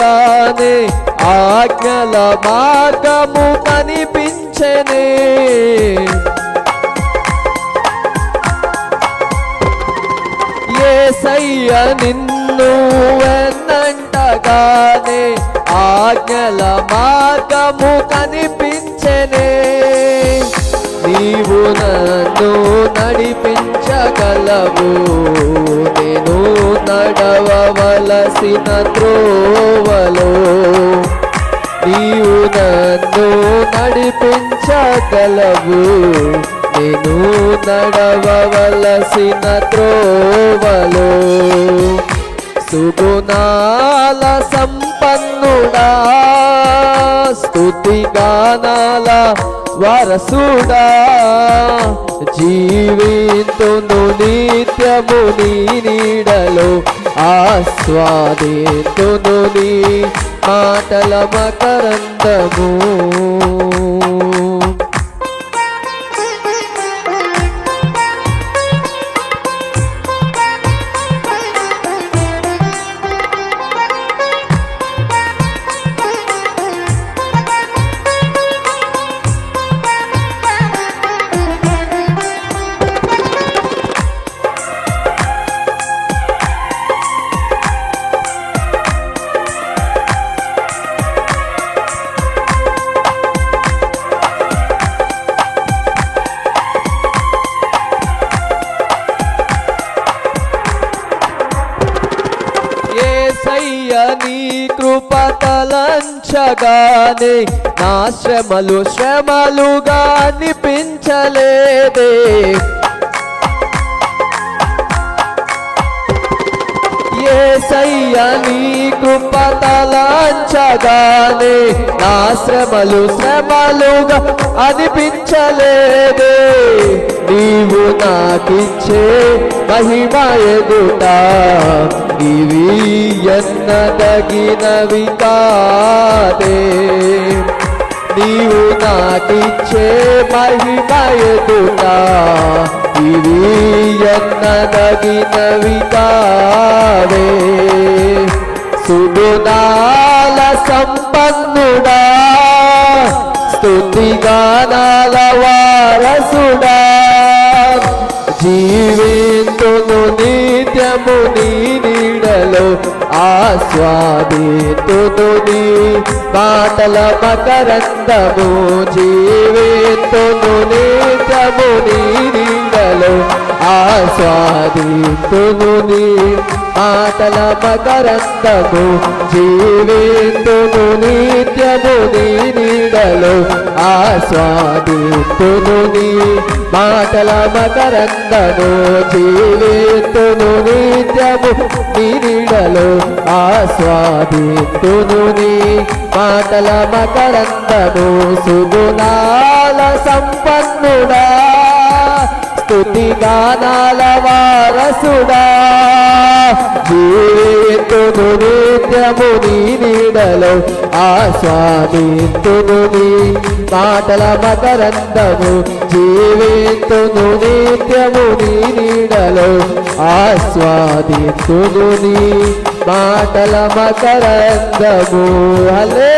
కనిపించగానే ఆజ్ఞల మార్గము కనిపించనే. ఏసయ్య నిన్ను వెన్నంటగానే ఆజ్ఞల మార్గము కనిపించనే. నీవు నన్ను నడిపించగలవు నేను నడవవలసిన త్రోవలో నీవు నన్ను నడిపించగలవు. నేను నడవవలసిన త్రోవలో సుగుణాల సంపన్నుడా స్తుతి గానాల వరసుడా జీవితును నిత్యము నీ నీడలో ఆస్వాదితును నీ మాటల మకరందము. ఏసయ్య నీ కృప తలంచగానే నా శ్రమలు శ్రమలుగా అనిపించలేదే. ఏసయ్య నీ కృప తలంచగానే నా శ్రమలు శ్రమలుగా అనిపించలేదే. నీవు నాకిచ్చే మహిమ ఎదుట ఇవి ఎన్నదగినవి కాదే నీవు నాకిచ్చే మహిమ ఎదుట ఇవి ఎన్నదగినవి కావే సుగుణాల సంపన్నుడా స్తుతిగానాల వారసుడా జీవితును నిత్యము నీ నీడలో ఆస్వాదితును నీ మాటల మకరందము జీవితును నిత్యము నీ నీడలో ఆస్వాదితును ఆటల మకరందము జీవితును నిత్యము నీ నీడలో ఆస్వాదితును నీ మాటల మకరందము జీవితును నిత్యము నీ నీడలో ఆస్వాదితును నీ మాటల మకరందము సుగుణాల సంపన్నుడా. స్తుతి గానాల వారసుడా. జీవితును నిత్యము నీ నీడలో ఆస్వాదితును నీ మాటల మకరందము. జీవితును నిత్యము నీ నీడలో ఆస్వాదితును నీ మాటల మకరందము. హలే